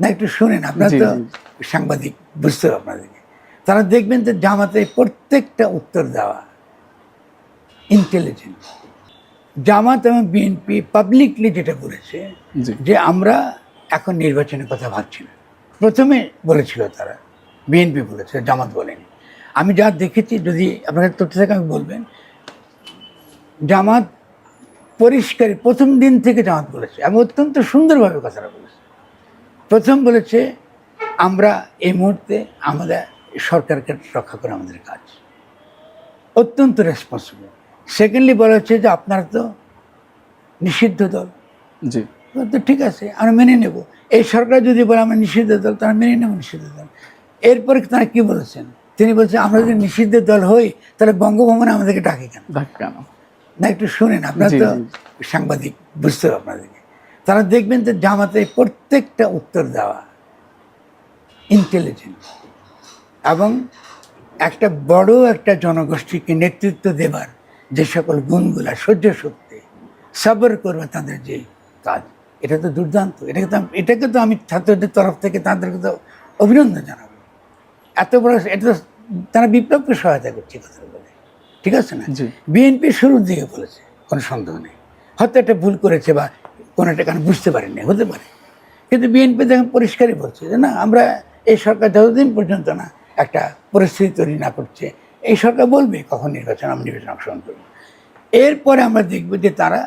না একটু শুনেন আপনারা তো সাংবাদিক বুঝতে হবে আপনাদেরকে। তারা দেখবেন যে জামাতে প্রত্যেকটা উত্তর দেওয়া ইন্টেলিজেন্ট জামাত এবং বিএনপি পাবলিকলি যেটা বলেছে যে আমরা এখন নির্বাচনের কথা ভাবছি না। প্রথমে বলেছিল তারা বিএনপি বলেছে জামাত বলেনি। আমি যা দেখেছি যদি আপনাদের তথ্য থেকে আমি বলবেন জামাত পরিষ্কার প্রথম দিন থেকে জামাত বলেছে এবং অত্যন্ত সুন্দরভাবে কথাটা বলেছে। প্রথম বলেছে আমরা এই মুহূর্তে আমাদের সরকারকে রক্ষা করা আমাদের কাজ। অত্যন্ত রেসপন্সিবল সেকেন্ডলি বলা হচ্ছে যে আপনারা তো নিষিদ্ধ দল। জি। তো ঠিক আছে আমরা মেনে নেব। এই সরকার যদি বলে আমরা নিষিদ্ধ দল তারা মেনে নেব নিষিদ্ধ দল। এরপরে তারা কি বলেছেন? তিনি বলছেন আমরা যদি নিষিদ্ধ দল হই তাহলে বঙ্গভবনে আমাদেরকে ডাকে কেন? ডাক কেন? না একটু শুনেন আপনারা তো সাংবাদিক বুঝতে হবে আপনাদেরকে। তারা দেখবেন যে জামাতে প্রত্যেকটা উত্তর দেওয়া ইন্টেলিজেন্ট এবং একটা বড় একটা জনগোষ্ঠীকে নেতৃত্ব দেবার যে সকল গুণগুলা সহ্য শক্তি সবর করবে তাদের যে কাজ এটা তো দুর্দান্ত। এটাকে তো এটাকে তো আমি ছাত্রদের তরফ থেকে তাদেরকে তো অভিনন্দন জানাব। এত বড় এটা তো তারা বিপ্লবকে সহায়তা করছে কথা বলে। ঠিক আছে না? বিএনপি শুরুর দিকে বলেছে কোনো সন্দেহ নেই। হয়তো একটা ভুল করেছে বা কোনো একটা কারণ বুঝতে পারেনি হতে পারে। কিন্তু বিএনপি দেখেন পরিষ্কারই বলছে যে, না, আমরা এই সরকার যতদিন পর্যন্ত না একটা পরিস্থিতি তৈরি না করছে, এই সরকার বলবে কখন নির্বাচন আমরা নির্বাচন অংশগ্রহণ করব। এরপরে আমরা দেখব যে তারা